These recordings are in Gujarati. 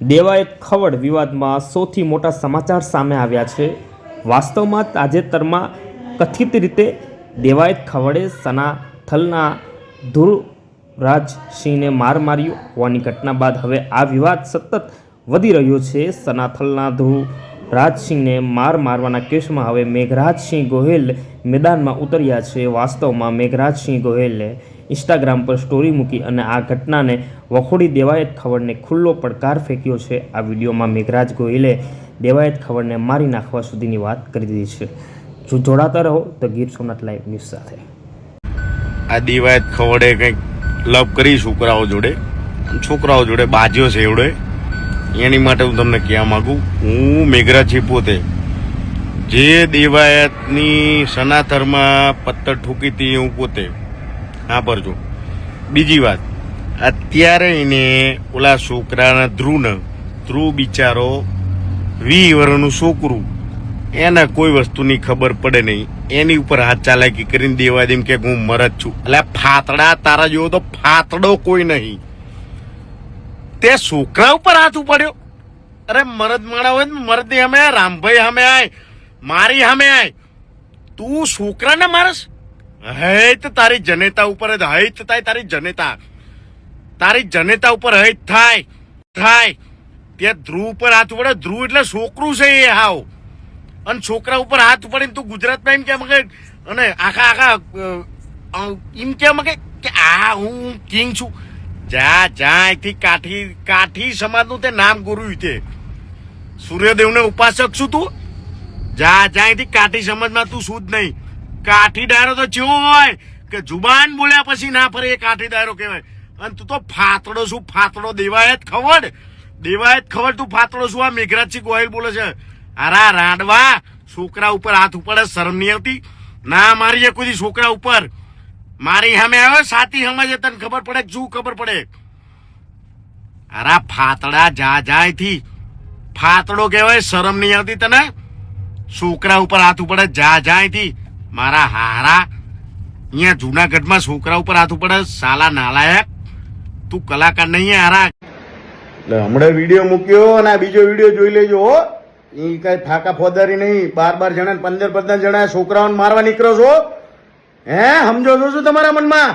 દેવાયત ખવડ વિવાદમાં સૌથી મોટા સમાચાર સામે આવ્યા છે. વાસ્તવમાં તાજેતરમાં કથિત રીતે દેવાયત ખવડે સનાથલના ધ્રુવરાજસિંહને માર માર્યો હોવાની ઘટના બાદ હવે આ વિવાદ સતત વધી રહ્યો છે. સનાથલના ધ્રુવરાજસિંહને માર મારવાના કેસમાં હવે મેઘરાજસિંહ ગોહેલ મેદાનમાં ઉતર્યા છે. વાસ્તવમાં મેઘરાજસિંહ ગોહિલે ઇન્સ્ટાગ્રામ પર સ્ટોરી મૂકી અને આ ઘટનાને વખોડી દેવાયત ખવડને ખુલ્લો પડકાર ફેંક્યો છે. આ વિડીયોમાં મેઘરાજ ગોહિલે દેવાયત ખવડને મારી નાખવા સુધીની વાત કરી દીધી છે. જો જોડાતા રહો તો ગીર સોમનાથ લાઈવ ન્યૂઝ સાથે. આ દિવાયત ખવડે કંઈક લવ કરી છોકરાઓ જોડે. છોકરાઓ જોડે બાજ્યો છે એવડે. એની માટે હું તમને કહેવા માગું, હું મેઘરાજી પોતે જે દેવાયતની સનાતરમાં પથ્થર ઠૂકી હતી હું પોતે પરજો બીજી વાત, અત્યારે એને ઓલા છોકરાના ધ્રુવને, ધ્રુવ બિચારો વી છોકરું, એને કોઈ વસ્તુની ખબર પડે નહીં. એની ઉપર હાથ ચાલાકી કરીને દેવા દેમ કે હું મરદ છું. એટલે ફાતડા તારા જેવો તો ફાતડો કોઈ નહીં. તે છોકરા ઉપર હાથ ઉપાડ્યો. અરે મરદ માણા હોય મરદ સામે રામભાઈ હમે આય, મારી સામે આય. તું છોકરાને મારસ? હૈત તારી જનેતા ઉપર જ, હૈત થાય તારી જનેતા. તારી જનેતા ઉપર હૈત થાય થાય. ત્યાં ધ્રુવ ઉપર હાથ પડે ધ્રુવ એટલે છોકરું છે એ હાવ. અને છોકરા ઉપર હાથ પડીને તું ગુજરાતમાં એમ કેમ કે, અને આખા આખા એમ કેમ કે આ હું કિંગ છું. જા જા, અહીંથી કાઠી કાઠી સમાજનું તે નામ ગુરુ તે સૂર્યદેવને ઉપાસક છું તું. જા જા, અહીંથી કાઠી સમાજમાં તું શું જ નહીં. કાઠી ડાયરો તો જેવો હોય કે જુબાન બોલ્યા પછી ના ફરે એ કાઠી ડાયરો કહેવાય. અને તું તો ફાતડો શું ફાતડો દેવાયત ખવડ દેવાયત ખબર તું ફાતડો શું આ મેઘરાજસિંહ ગોહિલ બોલે છે. અરા રાડવા, છોકરા ઉપર હાથ ઉપાડે શરમ નહીં આવતી? ના, મારી કોઈ છોકરા ઉપર. મારી સામે આવ્યો, સાતી સમજે તને ખબર પડે શું ખબર પડે? અરા ફાતડા જા જાયથી. ફાતડો કહેવાય, શરમ નહીં આવતી તને? છોકરા ઉપર હાથ ઉપડે જા જાયથી. મારા હારા અહીંયા જુનાગઢમાં છોકરા ઉપર હાથ ઉપડે, સાલા નાલાયક. તું કલાકાર નહીં હારા. હમણાં વીડિયો મૂક્યો અને આ બીજો વીડિયો જોઈ લેજો, હો. એ કઈ ફાકા ફોદારી નહીં. બાર બાર જણા પંદર પંદર જણા છોકરાઓને મારવા નીકળો છો. હે, સમજો છો શું તમારા મનમાં?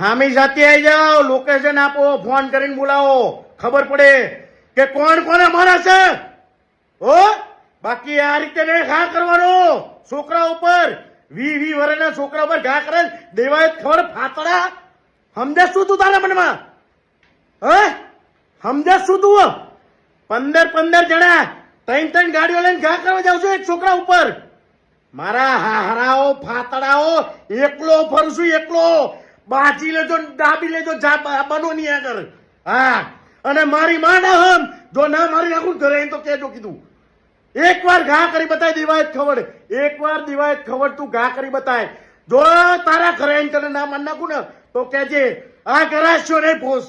હામી સાથે આવી જાઓ લોકેશન આપો ફોન કરીને બોલાવો. ખબર પડે કે કોણ કોને મારા છે? હો? બાકી આ રીતે ઘા કરવાનો. છોકરા ઉપર, વી વી વર્ષના છોકરા ઉપર ઘા કરે દેવાય ખબર ફાતડા. સમજે શું તું તારા મનમાં? હે? સમજે શું તું? પંદર પંદર જણા ત્રણ ત્રણ ગાડીઓ લઈને ઘા કરવા જાવ છું એક છોકરા ઉપર. મારા હારાઓ ફાતડાઓ, એકલો ફરશું એકલો. બાજી લેજો ડાબી લેજો જા બનો નહીં આગળ. હા. અને મારી માં ના હમ. જો ના મારી નાખું ઘરે તો કેજો કીધું. એક વાર ઘા કરી બતાય, દિવાયત ખવડ એક વાર દિવાયત ખવડ તું ઘા કરી બતાય. જો તારા ઘરે એન્ટર ના માન નાખું ને તો કેજે આ કરાશ્યો નહીં ફોસ